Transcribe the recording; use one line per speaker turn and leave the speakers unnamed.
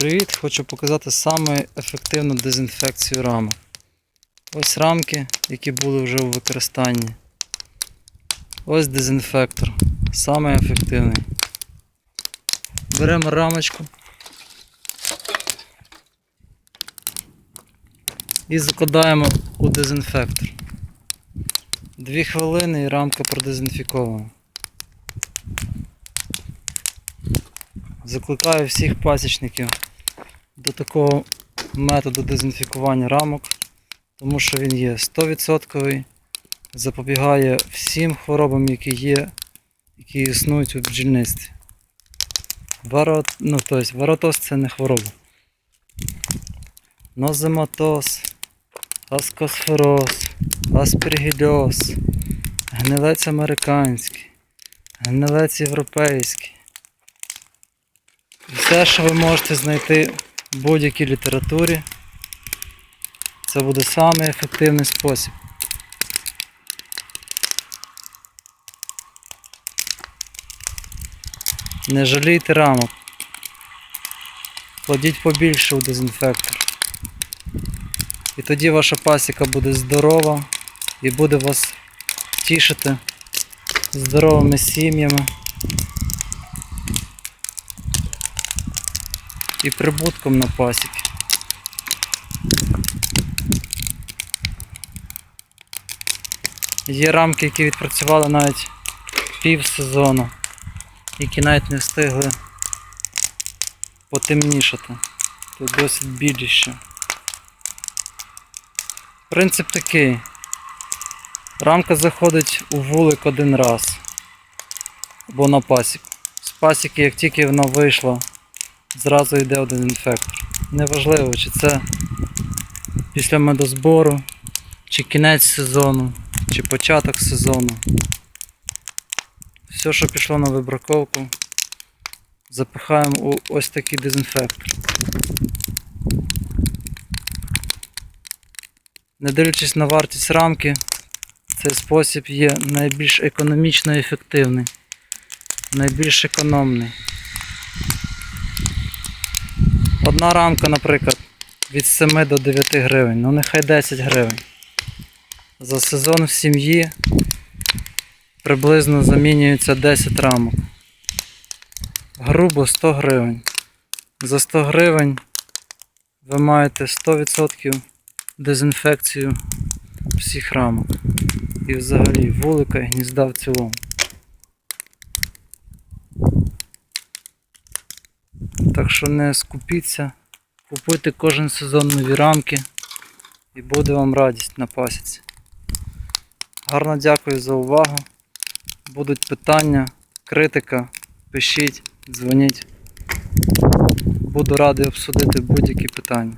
привіт! Хочу показати саме ефективну дезінфекцію рамок. Ось рамки, які були вже у використанні. Ось дезінфектор. Саме ефективний. Беремо рамочку і закладаємо у дезінфектор. Дві хвилини і рамка продезінфікована. Закликаю всіх пасічників до такого методу дезінфікування рамок, тому що він є 100%, запобігає всім хворобам, які є, які існують у бджільництві. Варот, ну, тобто, варотоз це не хвороба. Нозематоз, аскосфероз, аспергільоз, гнилець американський, гнилець європейський. Все, що ви можете знайти будь-якій літературі, це буде самий ефективний спосіб. Не жалійте рамок. Кладіть побільше у дезінфектор. І тоді ваша пасіка буде здорова і буде вас тішити здоровими сім'ями. І прибутком на пасіки. Є рамки, які відпрацювали навіть пів сезону, які навіть не встигли потемнішати. Тут досить біліще. Принцип такий. Рамка заходить у вулик один раз або на пасіку. З пасіки, як тільки вона вийшла зразу йде один інфектор. Неважливо, чи це після медозбору, чи кінець сезону, чи початок сезону. Все, що пішло на вибраковку, запихаємо у ось такий дезінфектор. Не дивлячись на вартість рамки, цей спосіб є найбільш економічно ефективний, найбільш економний. Одна рамка, наприклад, від 7 до 9 гривень, ну нехай 10 гривень. За сезон в сім'ї приблизно замінюється 10 рамок. Грубо 100 гривень. За 100 гривень ви маєте 100% дезінфекцію всіх рамок. І взагалі вулика і гнізда в цілому. Так що не скупіться, купуйте кожен сезон нові рамки і буде вам радість на пасіці. Гарно дякую за увагу. Будуть питання, критика, пишіть, дзвоніть. Буду радий обсудити будь-які питання.